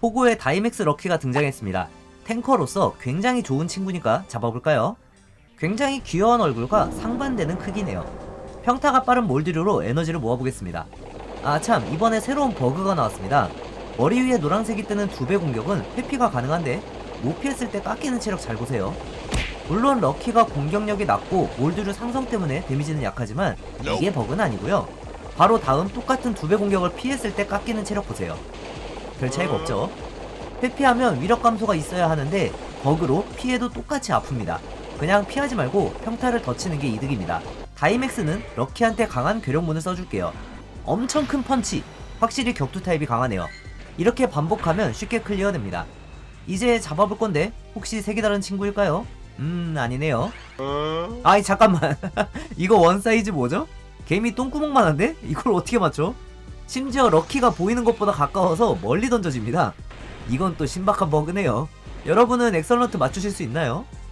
포고의 다이맥스 럭키가 등장했습니다. 탱커로서 굉장히 좋은 친구니까 잡아볼까요? 굉장히 귀여운 얼굴과 상반되는 크기네요. 평타가 빠른 몰드류로 에너지를 모아보겠습니다. 아 참 이번에 새로운 버그가 나왔습니다. 머리 위에 노란색이 뜨는 두 배 공격은 회피가 가능한데 못 피했을 때 깎이는 체력 잘 보세요. 물론 럭키가 공격력이 낮고 몰드류 상성 때문에 데미지는 약하지만 이게 버그는 아니고요. 바로 다음 똑같은 두 배 공격을 피했을 때 깎이는 체력 보세요. 별 차이가 없죠. 회피하면 위력 감소가 있어야 하는데 버그로 피해도 똑같이 아픕니다. 그냥 피하지 말고 평타를 더 치는 게 이득입니다. 다이맥스는 럭키한테 강한 괴력문을 써줄게요. 엄청 큰 펀치, 확실히 격투 타입이 강하네요. 이렇게 반복하면 쉽게 클리어됩니다. 이제 잡아볼 건데 혹시 색이 다른 친구일까요? 음 아니네요. 아이 잠깐만 이거 원 사이즈 뭐죠? 개미 똥구멍만 한데? 이걸 어떻게 맞춰? 심지어 럭키가 보이는 것보다 가까워서 멀리 던져집니다. 이건 또 신박한 버그네요. 여러분은 엑설런트 맞추실 수 있나요?